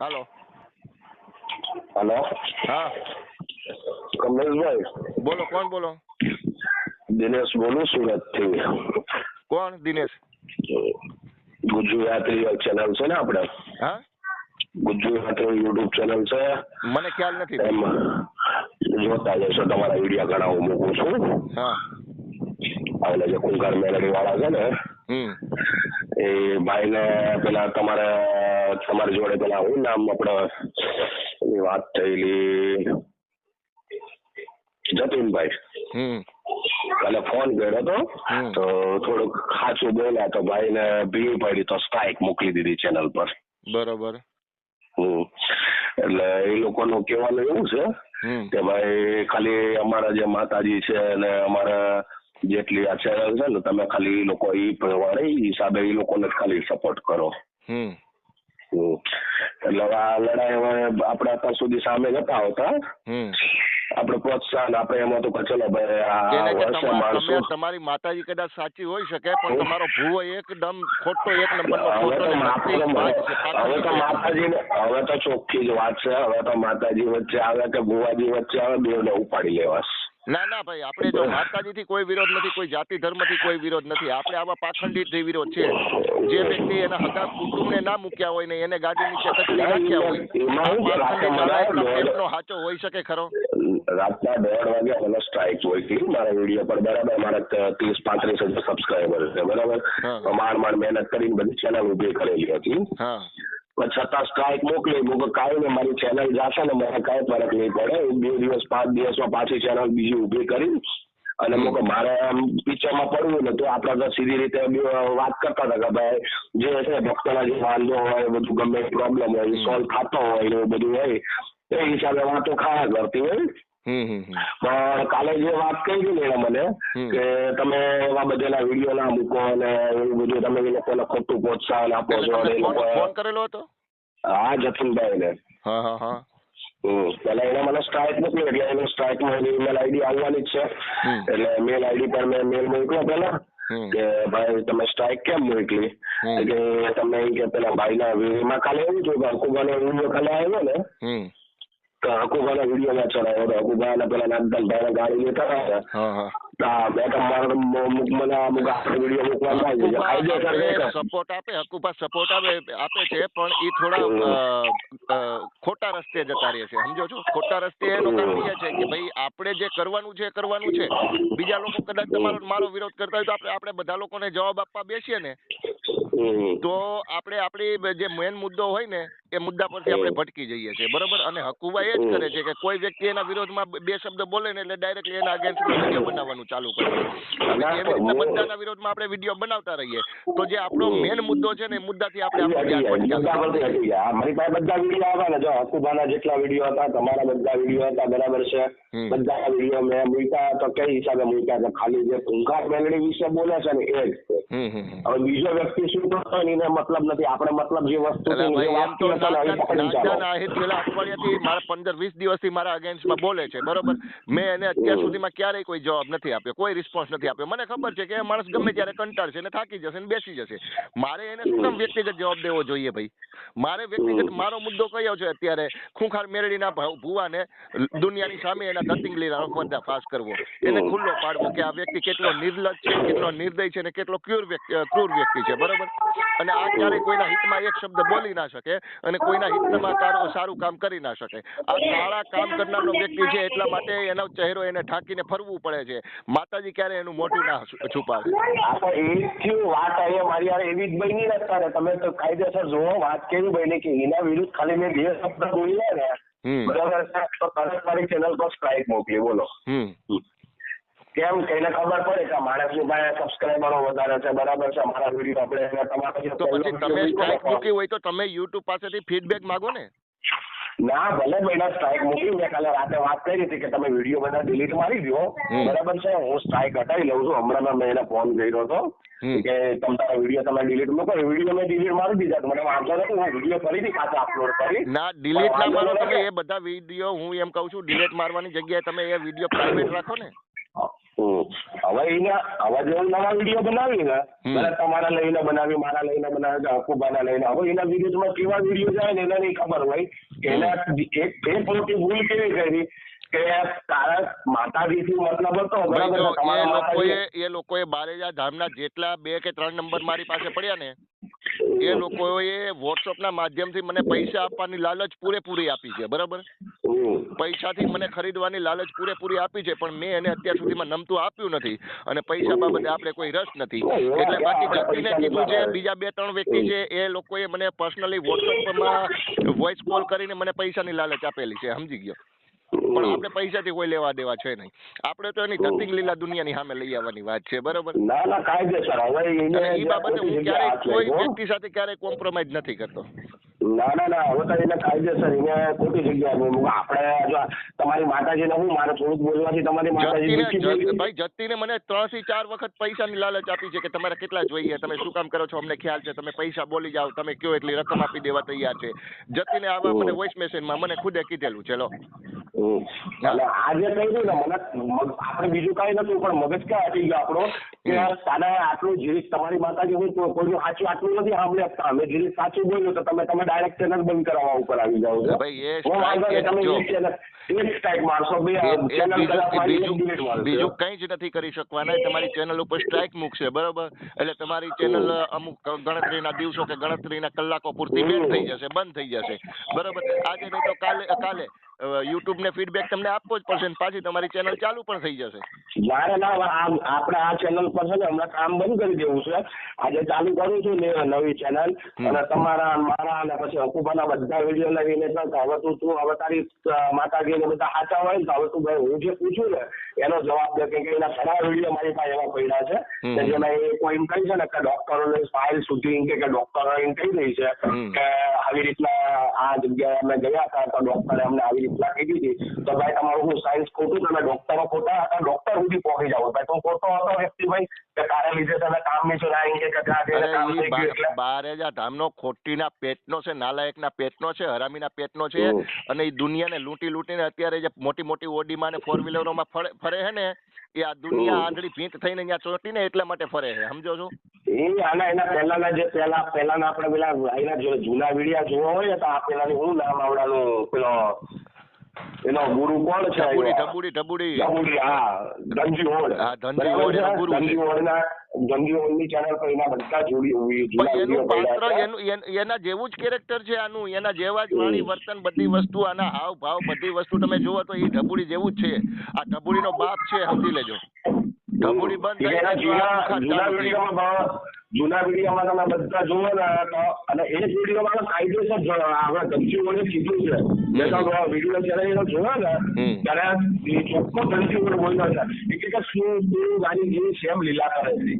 હાલો. Hello. હા. કમલેશભાઈ. બોલો કોણ બોલો? દિનેશ બોલું સુરતથી કોણ દિનેશ? ગુજરાતી ચેનલ છે ને આપણે હા? ગુજરાતી યુટ્યુબ ચેનલ છે. મને ખ્યાલ નથી. એમાં જોતા જશો તમારા વીડિયો ઘણા હું મૂકું છું. હા. એટલે જે કુંકાર મેલડી વાળા છે ને હમ. એ ભાઈને પેલા તમારે તમારી જોડે પેલા હું નામ આપડે વાત થયેલી જતીનભાઈ. કાલે ફોન કર્યો હતો તો થોડુંક ખાચું બોલ્યા તો ભાઈને ભીડ પડી તો સ્ટ્રાઇક મોકલી દીધી ચેનલ પર. બરોબર. હમ. એટલે એ લોકોનું કહેવાનું એવું છે કે ભાઈ ખાલી અમારા જે માતાજી છે અને અમારા જેટલી આ છે ને તમે ખાલી લોકો એ પ્રમાણે હિસાબે એ લોકોને ખાલી સપોર્ટ કરો. એટલે હવે આ લડાઈ હવે આપણે અત્યાર સુધી સામે નતા આવતા. આપણે પ્રોત્સાહન આપણે એમાં તો ચલો ભાઈ આ તમારી માતાજી કદાચ સાચી હોઈ શકે પણ તમારો ભૂવો એકદમ ખોટો એક નંબરનો હવે ખોટો તો. હવે માતાજી હવે તો ચોખ્ખી જ વાત છે હવે તો માતાજી વચ્ચે આવે કે ભુવાજી વચ્ચે આવે બેવને ઉપાડી લેવાસ ના ના ભાઈ આપણે જો માતાજીથી કોઈ વિરોધ નથી કોઈ જાતિ ધર્મથી કોઈ વિરોધ નથી. આપણે આવા પાખંડી વિરોધ છે. જે વ્યક્તિ એના હકા કુટુંબને ના મૂક્યા હોય ને એને ગાડી નીચે કચડી નાખ્યા હોય એમાં હું આ પાખંડી રાતે માણસ એટલો મને કેમનો સાચો હોઈ શકે ખરો? રાતના દોઢ વાગે મને સ્ટ્રાઇક હોય હતી મારા વીડિયો પર બરાબર મારા ત્રીસ પાંત્રીસ હજાર સબસ્ક્રાઈબર છે બરાબર? માર માંડ મહેનત કરીને બધી ચેનલ ઊભી કરેલી હતી. હા. પણ છતાં સ્ટ્રાઇક મોકલી કહું કાંઈ ને મારી ચેનલ જશે ને મને કાંઈ ફરક નહીં પડે હું બે દિવસ, પાંચ દિવસમાં પાછી ચેનલ બીજી ઊભી કરી અને હું મારે આમ પિક્ચરમાં પડવું ને તો આપણે સીધી રીતે વાત કરતા હતા કે ભાઈ, જે છે, ભક્તોના જે વાંધો હોય બધું ગમે પ્રોબ્લેમ હોય સોલ્વ થતો હોય એવું બધું હોય, એ હિસાબે વાતો ખાયા કરતી હોય. પણ કાલે જે વાત કરી ને એણે મને કે તમે એવા બધાના વીડિયો ના મૂકો અને એવું બધું તમે એ લોકોને ખોટું પ્રોત્સાહન આપો છો અને એ લોકો ફોન કરેલો હતો? હા જતીનભાઈ ને હા હા. હા પેલા એને મને સ્ટ્રાઇક મોકલી એટલે એને સ્ટ્રાઇકમાં એની ઈમેલ આઈડી આવવાની જ છે. એટલે મેલ આઈડી પર મેં મેલ મોકલ્યો પેલા કે ભાઈ તમે સ્ટ્રાઇક કેમ મોકલી? કે તમે કે પેલા ભાઈના એમાં કાલે એવું થયું કે વીડિયો કાલે આવ્યો ને હકુબાના વિડીયોમાં ચડાવ્યો તો હકુબાના પેલા નાગદલભાઈને ગાડી લેતા હતા હા મેં અમુક મને અમુક વીડિયો મૂકવા સપોર્ટ આપે હકુપા સપોર્ટ આપે આપે છે પણ એ થોડા ખોટા રસ્તે જતા રહે છે સમજો છો ખોટા રસ્તે એનું કારણ એ છે કે ભાઈ આપણે જે કરવાનું છે કરવાનું છે બીજા લોકો કદાચ તમારો મારો વિરોધ કરતા હોય તો આપણે આપણે બધા લોકોને જવાબ આપવા બેસીએ ને. તો આપણે આપણી જે મેન મુદ્દો હોય ને એ મુદ્દા પરથી આપણે ભટકી જઈએ છીએ બરોબર? અને હકુબા એ જ કરે છે કે કોઈ વ્યક્તિ એના વિરોધમાં બે શબ્દ બોલે ને એટલે ડાયરેક્ટલી એના અગેન્સ્ટ વીડિયો બનાવવાનું ચાલુ કરે એવી રીતે બધાના વિરોધમાં આપણે વીડિયો બનાવતા રહીએ. તો જે આપણો મેન મુદ્દો છે ને એ મુદ્દાથી આપણે આપણું ધ્યાન. મારી પાસે બધા વીડિયો આવ્યા ને જો હકુબાના જેટલા વીડિયો હતા તમારા બધા વીડિયો હતા બરાબર છે? બધા વીડિયો મેં મૂક્યા તો કઈ હિસાબે મૂક્યા? ખાલી જે ટૂંકા મેલડી વિશે બોલે છે ને એ જ. હવે બીજો વ્યક્તિ શું એને મતલબ નથી. આપણે મતલબ જે વસ્તુ મારા પંદર વીસ દિવસથી મારા અગેન્સ્ટમાં બોલે છે બરોબર? મેં એને અત્યાર સુધીમાં ક્યારેય કોઈ જવાબ નથી આપ્યો કોઈ રિસ્પોન્સ નથી આપ્યો. મને ખબર છે કે માણસ ગમે ત્યારે કંટાળશે ને થાકી જશે ને બેસી જશે. મારે એને શું વ્યક્તિગત જવાબ દેવો જોઈએ ભાઈ? મારે વ્યક્તિગત મારો મુદ્દો કયો છે અત્યારે? ખૂંખાર મેરડીના ભુવાને દુનિયાની સામે એના ધતિંગલીના પર્દાફાશ કરવો. એને ખુલ્લો પાડવો કે આ વ્યક્તિ કેટલો નિર્લજ્જ છે કેટલો નિર્દય છે ને કેટલો ક્રૂર વ્યક્તિ ક્રૂર વ્યક્તિ છે બરોબર? અને આ ક્યારે કોઈના હિતમાં એક શબ્દ બોલી ના શકે અને કોઈના હિતમાં તારો સારું કામ કરી ના શકે. આ કાળા કામ કરનારનો વ્યક્તિ છે એટલા માટે એનો ચહેરો એને ઢાંકીને ફરવું પડે છે. માતાજી ક્યારે એનું મોટું ના છુપાવે. એ થયું વાત અહીંયા મારી યાર એવી જ બની અત્યારે. તમે તો કાયદેસર જોવો વાત કેવી બની કે એના વિરુદ્ધ ખાલી મેં બે શબ્દ બોલ્યા ને બરાબર તો તરત મારી ચેનલ પર સ્ટ્રાઇક મોકલી બોલો. હમ. કેમ? કે એને ખબર પડે કે માણસની પાસે સબસ્ક્રાઈબરો વધારે છે. બરાબર છે? મારા વીડિયો આપણે એને તમારા જે તો પછી તમે સ્ટ્રાઇક મૂકી હોય તો તમે યુટ્યુબ પાસેથી ફીડબેક માંગો ને? ના ભલે મેડમ સ્ટ્રાઇક મૂકી મેં કાલે રાતે વાત કરી હતી કે તમે વીડિયો બધા ડિલીટ મારી દો બરાબર છે? હું સ્ટ્રાઇક હટાવી લઉં છું. હમણાં મેં એને ફોન કર્યો હતો કે તમે તારા વીડિયો તમે ડિલીટ મૂકો. વીડિયો મેં ડિલીટ મારી દીધા મને વાંધો નથી. હું વીડિયો ફરીથી પાછા અપલોડ કરી ના ડિલીટ ના મારો તમે એ બધા વીડિયો હું એમ કહું છું ડિલીટ મારવાની જગ્યાએ તમે એ વીડિયો પ્રાઇવેટ રાખો ને. હવે એના નવા વીડિયો બનાવી ને તમારા લઈને બનાવી મારા લઈને બનાવી કે અકુબાના લઈને હવે એના વિરુદ્ધમાં કેવા વીડિયો જાય ને એને નહીં ખબર હોય કે એના એક એક મોટી ભૂલ કેવી કરી કે તારા માતાજીથી મતલબ હતો બરાબર તમારા માતાજી એ લોકોએ બારેજા ધામના જેટલા બે કે ત્રણ નંબર મારી પાસે પડ્યા ને એ લોકોએ વોટ્સઅપના માધ્યમથી મને પૈસા આપવાની લાલચ પૂરેપૂરી આપી છે બરાબર. પૈસાથી મને ખરીદવાની લાલચ પૂરેપૂરી આપી છે પણ મેં એને અત્યાર સુધીમાં નમતું આપ્યું નથી અને પૈસા બાબતે આપણે કોઈ રસ નથી. એટલે બાકી જતીને કીધું છે બીજા બે ત્રણ વ્યક્તિ છે એ લોકોએ મને પર્સનલી વોટ્સઅપમાં વોઇસ કોલ કરીને મને પૈસાની લાલચ આપેલી છે સમજી ગયો. પણ આપણે પૈસાથી કોઈ લેવા દેવા છે નહીં. આપણે તો એની ધતિંગ લીલા દુનિયાની સામે લઈ આવવાની વાત છે બરોબર? ના ના કાયદેસર. હવે એ બાબતે હું ક્યારેય કોઈ વ્યક્તિ સાથે ક્યારેય કોમ્પ્રોમાઇઝ નથી કરતો. ના ના ના હવે તો એને કાયદેસર એને ખોટી જગ્યા આપણે જો તમારી માતાજીને હું મારે થોડુંક બોલવાથી તમારી માતાજી ભાઈ જતીને મને ત્રણથી ચાર વખત પૈસાની લાલચ આપી છે કે તમારે કેટલા જોઈએ? તમે શું કામ કરો છો? અમને ખ્યાલ છે. તમે પૈસા બોલી જાઓ. તમે કયો એટલી રકમ આપી દેવા તૈયાર છે? જતીને આવા મને વોઇસ મેસેજમાં મને ખુદે કીધેલું છે. લો આજે કહ્યું ને મને આપણે બીજું કઈ નતું પણ મગજ ક્યાં હટી ગયો આપણો? કે તારે આટલું જીરીક તમારી માતાજી હું કોઈ- સાચું આટલું નથી સાંભળી આપતા અમે જીરીક સાચું બોલ્યું તો તમે તમે ડાયરેક્ટ ચેનલ બંધ કરાવવા ઉપર આવી જાવ છો. ભાઈ, એ. બીજું કંઈ જ નથી કરી શકવાના. તમારી ચેનલ ઉપર સ્ટ્રાઇક મૂકશે બરોબર? એટલે તમારી ચેનલ અમુક ગણતરીના દિવસો કે ગણતરીના કલાકો પૂરતી બેન થઈ જશે બંધ થઈ જશે. બરોબર? આજે નહીં તો કાલે કાલે યુટ્યુબ ને ફીડબેક તમને આપવો જ પડશે ને પાછી તમારી ચેનલ ચાલુ પણ થઈ જશે. ના ના આપણે આ ચેનલ પર છે ને હમણાં કામ બંધ કરી દેવું છે. આજે ચાલુ કરું છું ને નવી ચેનલ અને તમારા મારા અને પછી અકુબાના બધા વીડિયો લઈને તો હવે તું તું હવે તારી માતાજી ને બધા સાચા હોય ને તો હવે તું ભાઈ હું જે પૂછું ને એનો જવાબ દે કે એના ઘણા વીડિયો મારી પાસે એવા પડ્યા છે. જેમાં એ કોઈ એમ કહી છે ને કે ડોક્ટરોને ફાઇલ સુધી કે કે ડોક્ટરો એમ કહી રહી છે કે આવી રીતના આ જગ્યાએ અમે ગયા હતા તો ડોક્ટરે અમને આવી રીતના કીધી હતી તો ભાઈ તમારું હું સાયન્સ ખોટું તમે ડોક્ટરો ખોટા હતા ડોક્ટર સુધી પહોંચી જાવ ભાઈ તું ખોટો હતો વ્યક્તિ ભાઈ કે તારા લીધે તમે કામ નહીં ચલાવી કે ત્યાં કામ થઈ ગયું એટલે ઈ બારેજા ધામનો ખોટીના પેટનો છે નાલાયકના પેટનો છે હરામીના પેટનો છે અને એ દુનિયાને લૂંટી લૂંટીને અત્યારે જે મોટી મોટી ઓડીમાં ને ફોર વ્હીલરોમાં ફરે છે ને એ આ દુનિયા આંધળી ભીંત થઈને ત્યાં ચોંટીને એટલા માટે ફરે છે સમજો છો? એ આના એના પહેલાના જે પહેલા પહેલાના આપણે પેલા એના જૂના વિડિયા જોવા હોય ને તો આ પેલાની હું નામ આવડાનું પેલો એનો ગુરુ કોણ છે ઢબુડી? ઢબુડી ઢબુડી. હા ધનજી ઓડ હા, ધનજી બરાબર એનો ગુરુ. ધનજી ઓડના ધનજી ઓડની ચેનલ પર એના બધા જોડી એનું પાત્ર એનું એના જેવું જ કેરેક્ટર છે આનું. એના જેવા જ વાણી વર્તન બધી વસ્તુ આના હાવ ભાવ બધી વસ્તુ તમે જુઓ તો એ ઢબુડી જેવું જ છે. આ ઢબુડીનો બાપ છે સમજી લેજો. ઢબુડી બંધ થઈ જૂના. વિડીયોમાં જૂના વિડીયોમાં તમે બધા જુઓ ને તો અને એ જ વિડીયોમાં કાયદેસર આપણે ઓડે કીધું છે. મેં તો વીડિયો જ્યારે એનો જોયો ને ત્યારે ચોખ્ખો ઓડે બોલ્યો છે. કે શું શું ગાડી જેવી સેમ લીલા કરે છે?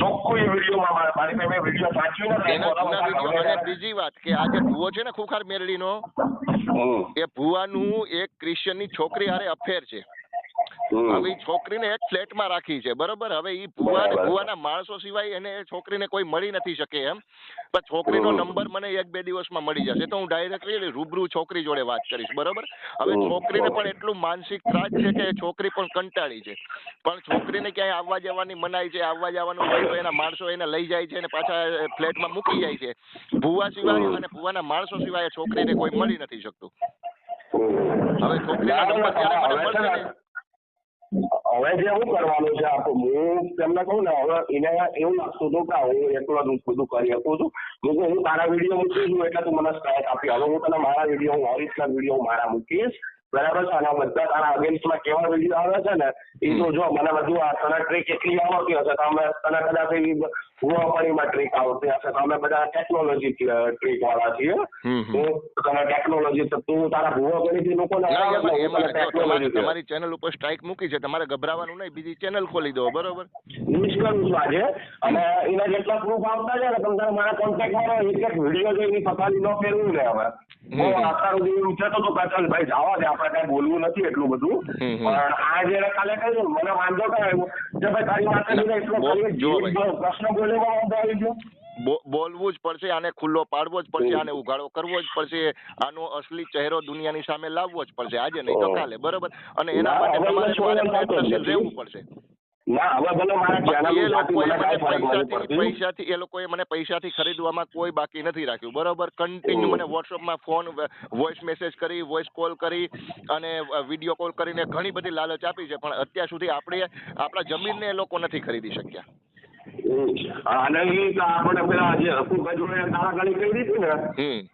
ચોખ્ખો એ વિડીયોમાં મારી પાસે વીડિયો ને બીજી વાત કે આ જે ભૂવો છે ને ખુખાર મેરડીનો. એ ભુવાનું એક ક્રિશ્ચિયનની છોકરી હારે અફેર છે. હવે છોકરીને એક ફ્લેટમાં રાખી છે બરોબર? હવે ઈ ભુવા ભુવાના માણસો સિવાય એને છોકરીને કોઈ મળી નથી શકે એમ. પણ છોકરીનો નંબર મને એક બે દિવસમાં મળી જશે તો હું ડાયરેક્ટલી રૂબરૂ છોકરી જોડે વાત કરીશ બરોબર? હવે છોકરીને પણ એટલું માનસિક ત્રાસ છે કે છોકરી પણ કંટાળી છે. પણ છોકરીને ક્યાંય આવવા જવાની મનાઈ છે આવવા જવાનું હોય તો એના માણસો એને લઈ જાય છે અને પાછા ફ્લેટમાં મૂકી જાય છે. ભુવા સિવાય અને ભુવાના માણસો સિવાય એ છોકરીને કોઈ મળી નથી શકતું. હવે છોકરીના આ નંબર ત્યારે મને મળશે હવે જે હું કરવાનું છે આપણું હું તેમને કહું ને, હવે એને એવું લાગતું હતું કે હું એકલો જ બધું કરી શકું છું. હું કહું હું તારા વીડિયો મૂકી છું એટલે તું મને સ્ટ્રાઇક આપી. હવે હું તને મારા વીડિયો હું ઓરિજિનલ વીડિયો મારા મૂકીશ. બરાબર છે? અને બધા તારા અગેન્સ્ટમાં કેવા વીડિયો આવે છે ને એ તો જો મને બધું આ તને ટ્રીક એટલી આવડતી હશે તો અમે તને કદાચ ભૂવાપણીમાં ટ્રીક આવડતી હશે તો અમે બધા ટેકનોલોજી ટ્રીક વાળા છીએ. હું તને ટેકનોલોજી તું તારા ભૂવાપણીથી લોકોને તમારી ચેનલ ઉપર સ્ટ્રાઇક મૂકી છે તમારે ગભરાવાનું નહીં બીજી ચેનલ ખોલી દો બરોબર? નિષ્કર્ષ છું અને એના જેટલા પ્રૂફ આવતા છે ને તમે તારા મારા કોન્ટેક્ટમાં એક એક વીડિયો જોઈને પતાવી ન ફેરવું ને હવે. હું અત્યાર સુધી એમ કહેતો હતો કે ચાલ ભાઈ જવા દે આપણે કઈ બોલવું નથી એટલું બધું. પણ આ જે કાલે કહ્યું મને વાંધો કઈ આવ્યો કે ભાઈ તારી માતાજીને એટલો ખાલી બોલેમાં વાંધો આવી ગયો બોલવું જ પડશે આને ખુલ્લો પાડવો જ પડશે આને ઉઘાડો કરવો જ પડશે આનો અસલી ચહેરો દુનિયાની સામે લાવવો જ પડશે આજે નહીં તો કાલે બરોબર? અને એના માટે તમારે પ્રયત્નશીલ રહેવું પડશે. એ લોકોએ મને પૈસાથી એ લોકોએ મને પૈસાથી ખરીદવામાં કોઈ બાકી નથી રાખ્યું બરોબર? કન્ટિન્યુ. મને વોટ્સઅપમાં ફોન વોઇસ મેસેજ કરી વોઇસ કોલ કરી અને વીડિયો કોલ કરીને ઘણી બધી લાલચ આપી છે પણ અત્યાર સુધી આપણે આપણા જમીનને એ લોકો નથી ખરીદી શક્યા. અને તો આપણે પેલા જે હકુભાઈ જોડે તાળાગાળી કરી હતી ને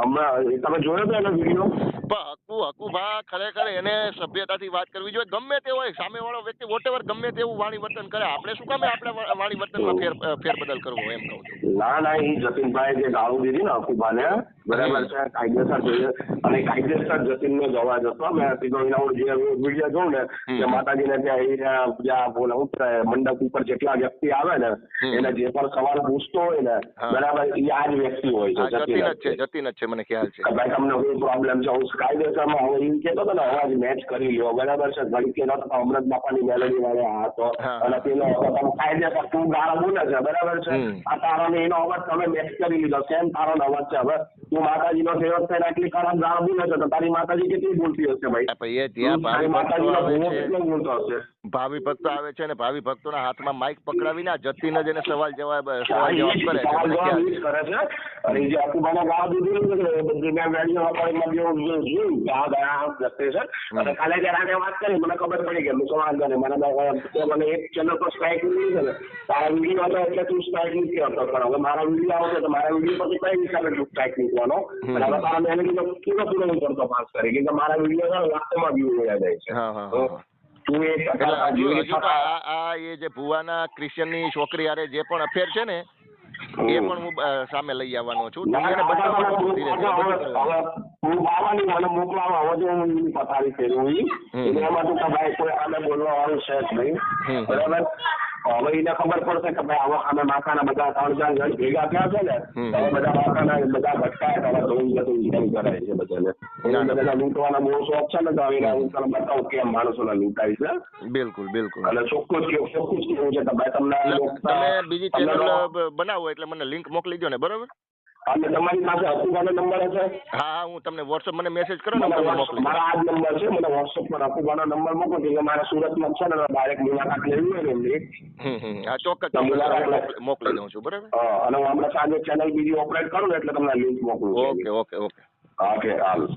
હમણાં તમે જોયો તો એનો વીડિયો પણ હકુ હકુભા ખરેખર એને સભ્યતાથી વાત કરવી જોઈએ. ગમે તે હોય સામેવાળો વ્યક્તિ વોટેવર ગમે તેવું વાણી વર્તન કરે. આપણે શું કામે આપણે વાણી વર્તનમાં ફેર ફેરબદલ કરવો એમ કહું છું. ના ના એ જતીનભાઈ જે ગાળું દીધી ને હકુભાને બરાબર છે કાયદેસર જોઈએ અને કાયદેસર જતીનનો જ અવાજ હતો. મેં સીધો એના હું જે વીડિયો જોઉં ને. કે માતાજીને ત્યાં એ જ્યાં બોલા ઉતરે મંડપ ઉપર જેટલા વ્યક્તિ આવે ને એને જે પણ સવાલ પૂછતો હોય ને બરાબર એ આ જ વ્યક્તિ હોય છે જતીન જ છે. જતીન જ છે. મને ખ્યાલ છે. ભાઈ તમને કોઈ પ્રોબ્લેમ છે? હું કાયદેસરમાં હવે એમ કહેતો હતો ને અવાજ મેચ કરી લ્યો. બરાબર છે? ઘડી કે નતો અમૃત બાપાની મેલેડી વાળે આ હતો. હા. અને પેલો હવે તમે કાયદેસર તું ગાળો બોલે છે. બરાબર છે? આ તારો ને એનો અવાજ તમે મેચ કરી લીધો. સેમ તારો નો અવાજ છે હવે? તું માતાજીનો સેવક થઈને આટલી ખરાબ ગાળો બોલે છે તો તારી માતાજી કેટલી બોલતી હશે ભાઈ? એ ત્યાં માતાજીનો ભૂવો કેટલો બોલતો હશે? ભાવિ ભક્તો આવે છે અને ભાવિ ભક્તોના હાથમાં માઇક પકડાવીને જતીન જ એને સવાલ જવાબ સવાલ જવાબ કરે છે. અને જે અકુબાના ગાળા દીધું ને જોયું ગયા આ છે. અને કાલે જયારે વાત કરી મને ખબર પડી કે મુસો વાંધો નહીં. મને મને એક ચેનલ પર સ્ટ્રાઇક મળી છે ને. તારા વીડિયો હતો એટલે તું સ્ટ્રાઇક નથી કરતો પણ હવે મારા વીડિયો આવશે તો મારા વીડિયો પછી કઈ હિસાબે તું સ્ટ્રાઇક મૂકવાનો? અને હવે તારા મેં એને કીધું પૂરો પૂરો હું કરતો પાસ કરી કે મારા વીડિયો છે વ્યૂ મળ્યા જાય છે. તું એક આ એ જે ભુવાના ક્રિશ્ચિયનની છોકરી હારે જે પણ અફેર છે ને એ પણ હું સામે લઈ આવવાનો છું. તમારે દુનિયાને ના, બતાવવાનો છું હવે ધીરે ધીરે. બધું. હું આવવાની મને મોકલાવા હવે હું એની પથારી ફેરવું એટલે એમાં તો ભાઈ કોઈ આને બોલવા વાળું છે જ નહીં. બરાબર? હવે એને ખબર પડશે કે ભાઈ આવા અમે માથાના બધા ત્રણ ચાર જણ ભેગા થયા છે ને હવે બધા માથાના બધા ભટકાય તો હવે ધોઈ જતું જેમ કરાય છે બધાને. બધા એને બધાને લૂંટવાના બહુ શોખ છે ને તો હવે હું તને બતાવું કેમ માણસોને લૂંટાય છે. બિલકુલ બિલકુલ. અને ચોખ્ખું જ કેવું ચોખ્ખું જ કેવું છે કે ભાઈ તમને તમે બીજી ચેનલ બનાવો એટલે મને લિંક મોકલી દો ને બરોબર? અને તમારી પાસે હકુબાનો નંબર હશે? હા હા હું તમને વોટ્સઅપ મને મેસેજ કરો ને હું તમને મોકલી દઉં. મારા આ જ નંબર છે મને વોટ્સઅપ પર અકુબાનો નંબર મોકલો કે મારે સુરતમાં છે ને ડાયરેક્ટ મુલાકાત લેવી હોય ને એમની હમ હમ હા ચોક્કસ તમે ચોક્કસ બરાબર. મોકલી- મોકલી દઉં છું બરાબર? હા, અને હું હમણાં સાંજે ચેનલ બીજી ઓપરેટ કરું ને એટલે તમને લિંક મોકલું ઓકે ઓકે ઓકે ઓકે હાલ.